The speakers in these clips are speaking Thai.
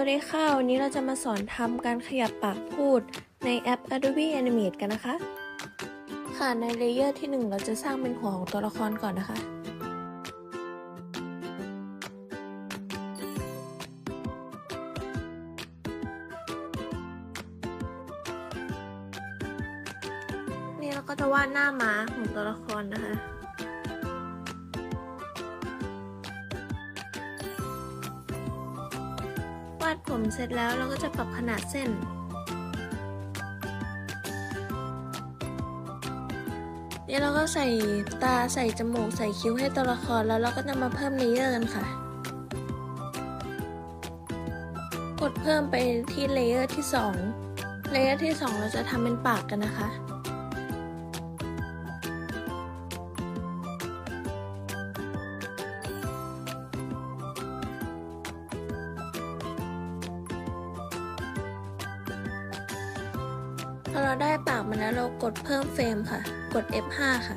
วัสดีค่ะ วันนี้เราจะมาสอนทำการขยับปากพูดในแอป Adobe Animate กันนะคะ ค่ะ ในเลเยอร์ที่ 1 เราจะสร้างเป็นหัวของตัวละครก่อนนะคะ นี่เราก็จะวาดหน้าม้าของตัวละครนะคะ ผมเสร็จแล้วเราก็จะปรับขนาดเส้น นี่เราก็ใส่ตาใส่จมูกใส่คิ้วให้ตัวละครแล้วเราก็จะมาเพิ่มเลเยอร์กันค่ะ กดเพิ่มไปที่เลเยอร์ที่ 2 เลเยอร์ที่ 2 เราจะทำเป็นปากกันนะคะ อเราได้ปากมาแล้วเรากดเพิ่มเฟรมค่ะ กด F5 ค่ะ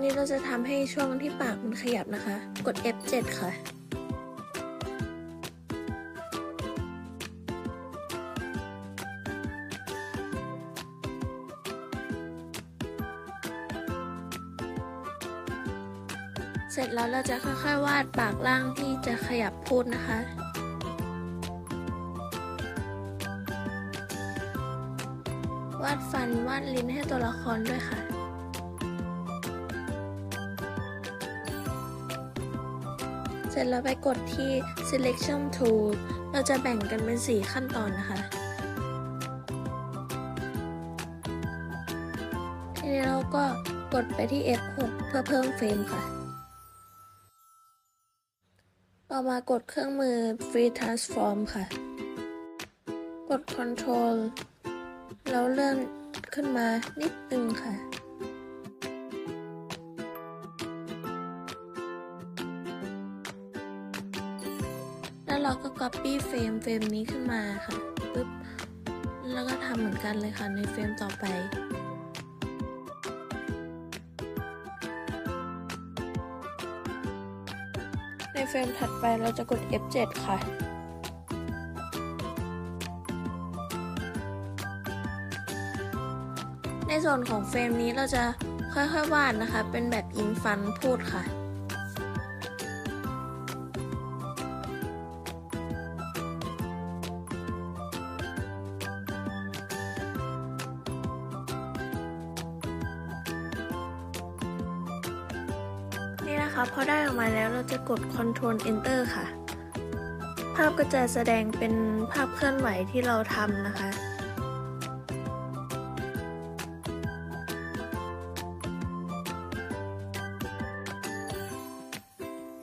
นนี้เราจะทำให้ช่วงที่ปากมันขยับนะคะ กด F7 ค่ะ เสร็จแล้วเราจะค่อยๆวาดปากล่างที่จะขยับพูดนะคะ วาดฟันวาดลิ้นให้ตัวละครด้วยค่ะเสร็จแล้วไปกดที่ selection tool เราจะแบ่งกันเป็น 4 ขั้นตอนนะคะ ทีนี้เราก็กดไปที่ F6 เพื่อเพิ่มเฟรมค่ะ ต่อมากดเครื่องมือ Free Transform ค่ะ กด Control แล้วเลื่อนขึ้นมานิดนึงค่ะ แล้วเราก็ Copy เฟรมเฟรมนี้ขึ้นมาค่ะปึ๊บ แล้วก็ทำเหมือนกันเลยค่ะในเฟรมต่อไป ในเฟรมถัดไปเราจะกด F7 ค่ะ ในส่วนของเฟรมนี้เราจะค่อยๆวาดนะคะ เป็นแบบยิงฟันพูดค่ะ นี่นะคะพอได้ออกมาแล้วเราจะกด Ctrl Enter ค่ะ ภาพก็จะแสดงเป็นภาพเคลื่อนไหวที่เราทำนะคะ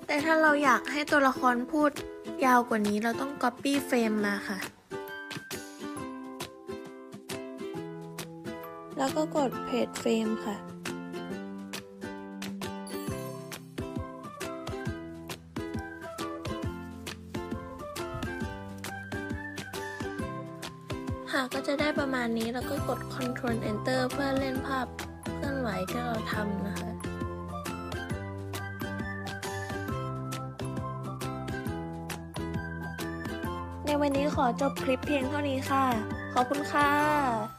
แต่ถ้าเราอยากให้ตัวละครพูดยาวกว่านี้เราต้อง Copy Frame มาค่ะ แล้วก็กด Paste Frame ค่ะ หากก็จะได้ประมาณนี้แล้วก็กด Ctrl Enter เพื่อเล่นภาพเคลื่อนไหวที่เราทำนะคะในวันนี้ขอจบคลิปเพียงเท่านี้ค่ะ ขอบคุณค่ะ